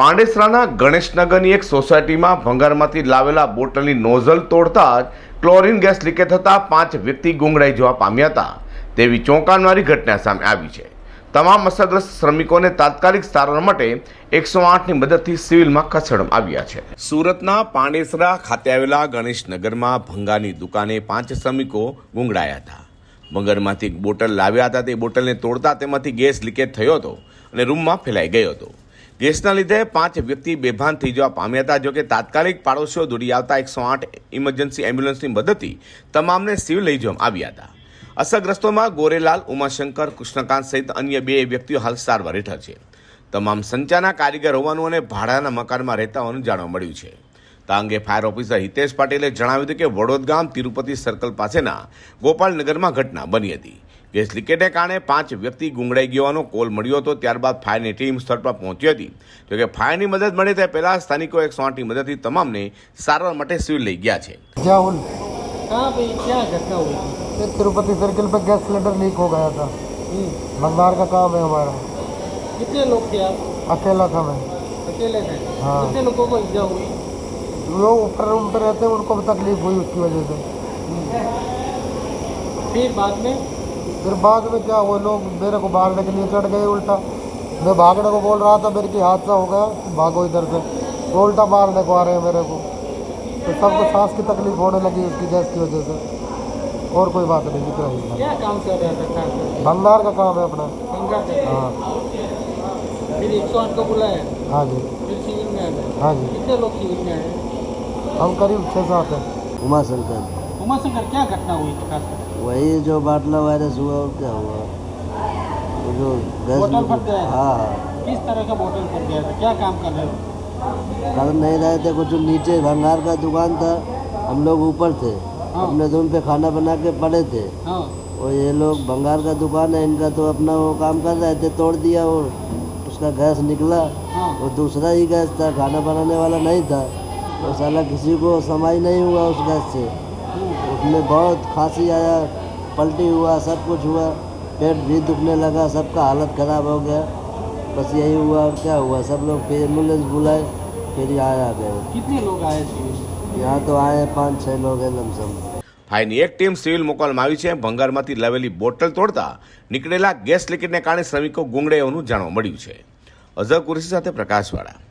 પાંડેસરાના ગણેશનગરની એક સોસાયટીમાં ભંગારમાંથી લાવેલા બોટલની નોઝલ તોડતા જ ક્લોરીન ગેસ લીકેજ થતાં પાંચ વ્યક્તિ ગુંગળાઈ જવા પામ્યા હતા. તેવી ચોંકાવનારી ઘટના સામે આવી છે. તમામ અસરગ્રસ્ત શ્રમિકોને તાત્કાલિક સારવાર માટે એકસો આઠની મદદથી સિવિલમાં ખસેડવામાં આવ્યા છે. સુરતના પાંડેસરા ખાતે આવેલા ગણેશનગરમાં ભંગારની દુકાને પાંચ શ્રમિકો ગુંગળાયા હતા. ભંગારમાંથી બોટલ લાવ્યા હતા. તે બોટલને તોડતા તેમાંથી ગેસ લીકેજ થયો હતો અને રૂમમાં ફેલાઈ ગયો હતો. ગેસના લીધે પાંચ વ્યક્તિ બેભાન થઈ જવા પામ્યા હતા. જોકે તાત્કાલિક પાડોશીઓ દોડી આવતા એકસો આઠ ઇમરજન્સી એમ્બ્યુલન્સની મદદથી તમામને સિવિલ લઈ જવામાં આવ્યા હતા. અસરગ્રસ્તોમાં ગોરેલાલ, ઉમાશંકર, કૃષ્ણકાંત સહિત અન્ય બે વ્યક્તિઓ હાલ સારવાર હેઠળ છે. તમામ સંચાના કારીગર હોવાનું અને ભાડાના મકાનમાં રહેતા હોવાનું જાણવા મળ્યું છે. આ અંગે ફાયર ઓફિસર હિતેશ પાટીલે જણાવ્યું હતું કે વડોદ ગામ તિરુપતિ સર્કલ પાસેના ગોપાલનગરમાં ઘટના બની હતી. ગેસ લીકેજને કારણે પાંચ વ્યક્તિ ગુંગળાઈ ગયોનો કોલ મળ્યો હતો ત્યારબાદ ફાયરની ટીમ સ્થળ પર પહોંચી હતી જોકે ફાયરની મદદ મળે તે પહેલા સ્થાનિકો એકસો આઠની મદદથી તમામને સારવાર માટે સિવિલ લઈ ગયા છે जाहुल कहाँ पे क्या घटना हुई थी ये तिरुपति सर्किल पे गैस सिलेंडर लीक हो गया था हम्म, भंगार का काम है हमारा कितने लोग थे आप अकेला था मैं अकेले थे हाँ। कितने लोगों को इजा हुई वो ऊपर रूम पे रहते हैं उनको भी तकलीफ हुई उसकी वजह से फिर बाद में फिर बाद में क्या वो लोग मेरे को मारने के लिए चढ़ गए उल्टा। मैं भागने को बोल रहा था मेरे की हादसा हो गया भागो इधर से। वो उल्टा मारने को आ रहे हैं मेरे को। तो सबको सांस की तकलीफ़ होने लगी उसकी गैस की वजह से। और कोई बात नहीं दिख रही क्या काम कर रहा था खास भंगार का काम है अपना। हाँ। फिर एक सौ आठ को बुलाया? हाँ जी। फिर में हाँ जी। कितने लोग सिविल में आए? हम करीब छः सात हैं। उमाशंकर उमा शंकर क्या घटना हुई? वही जो बाटला वायरस हुआ और क्या हुआ? वो जो गैस है? हाँ? हाँ। किस तरह का बोतल फट गया था क्या काम कर रहे थे कर नहीं रहे थे कुछ नीचे भंगार का दुकान था हम लोग ऊपर थे। हाँ। अपने रूम पे खाना बना के पड़े थे। हाँ। और ये लोग भंगार का दुकान है इनका तो अपना वो काम कर रहे थे तोड़ दिया और उसका गैस निकला। हाँ। वो दूसरा ही गैस था खाना बनाने वाला नहीं था। तो साला किसी को समाई नहीं हुआ उस गैस से। उसमें बहुत खांसी आया पलटी हुआ सब कुछ हुआ पेट भी दुखने लगा सबका हालत ख़राब हो गया बस यही हुआ और क्या हुआ सब लोग फिर एम्बुलेंस बुलाए फिर यहाँ आ गए कितने लोग आए सिविल यहाँ तो आए पाँच छः लोग हैं लमसम ફાયરની એક ટીમ સિવિલ મોકલવામાં આવી છે ભંગારમાંથી લાવેલી બોટલ તોડતા નીકળેલા ગેસ લીકેજને કારણે શ્રમિકો ગુંગળે હોવાનું જાણવા મળ્યું છે અઝર કુરેશી સાથે પ્રકાશવાળા